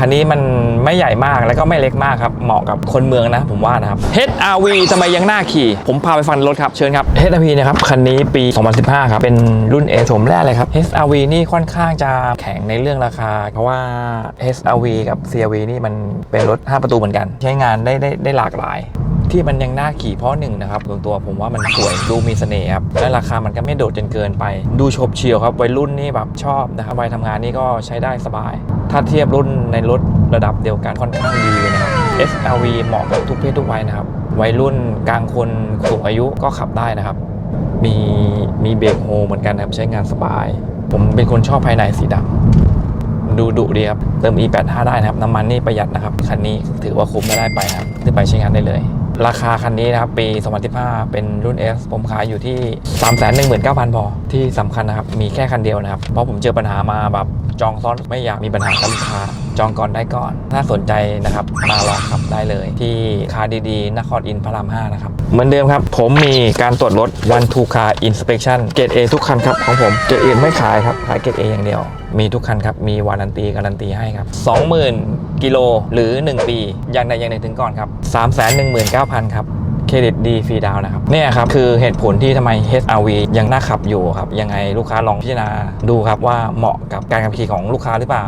คันนี้มันไม่ใหญ่มากแล้วก็ไม่เล็กมากครับ เหมาะกับคนเมืองนะผมว่านะครับ HRV ทำไมยังน่าขี่ ผมพาไปฟันรถครับ เชิญครับ HRV นะครับคันนี้ปี 2015 ครับ เป็นรุ่น A โฉมแรกเลยครับ HRV นี่ค่อนข้างจะแข็งในเรื่องราคา เพราะว่า HRV กับ CRV นี่มันเป็นรถ 5 ประตูเหมือนกัน ใช้งานได้ได้ได้หลากหลาย ที่มันยังน่าขี่เพราะหนึ่งนะครับส่วนตัวผมว่ามันสวยดูมีเสน่ห์ครับและราคามันก็ไม่โดดจนเกินไป ดูโฉบเฉียวครับวัยรุ่นนี่แบบชอบนะครับวัยทำงานนี่ก็ใช้ได้สบาย ถ้าเทียบรุ่นในรถระดับเดียวกันค่อนข้างดีนะครับ SRV เหมาะกับทุกเพศทุกวัยนะครับวัยรุ่นกลางคนสูงอายุก็ขับได้นะครับ มีมีเบรกโฮเหมือนกันนะครับใช้งานสบาย ผมเป็นคนชอบภายในสีดำดูดุดีครับเติม E85 ได้นะครับ น้ำมันนี่ประหยัดนะครับ คันนี้ถือว่าคุ้มไม่ได้ไปครับซื้อไปใช้งานได้เลย ราคาคันนี้นะครับ ปี 2015 เป็นรุ่น S ผมขายอยู่ที่ 319,000 พอ ที่สำคัญนะครับ มีแค่คันเดียวนะครับ เพราะผมเจอปัญหามาแบบจองซ้อนไม่อยากมีปัญหากับลูกค้า จองก่อนได้ก่อน ถ้าสนใจนะครับ มาลองขับได้เลย ที่คาดีๆนครอินพระราม 5 นะครับ เหมือนเดิมครับ ผมมีการตรวจรถ one two car inspection เกรด A ทุกคันครับของผมเกรด A ไม่ขายครับขายเกรด A อย่างเดียว มีทุกคันครับมีวารันตีการันตีให้ครับ 20,000 กิโลหรือ 1 ปี อย่างใดอย่างหนึ่งถึงก่อนครับ 319,000 ครับเครดิตดีฟรีดาวนะครับเนี่ยครับ คือเหตุผลที่ทำไม HRV ยังน่าขับอยู่ครับ ยังไงลูกค้าลองพิจารณาดูครับว่าเหมาะกับการขับขี่ของลูกค้าหรือเปล่า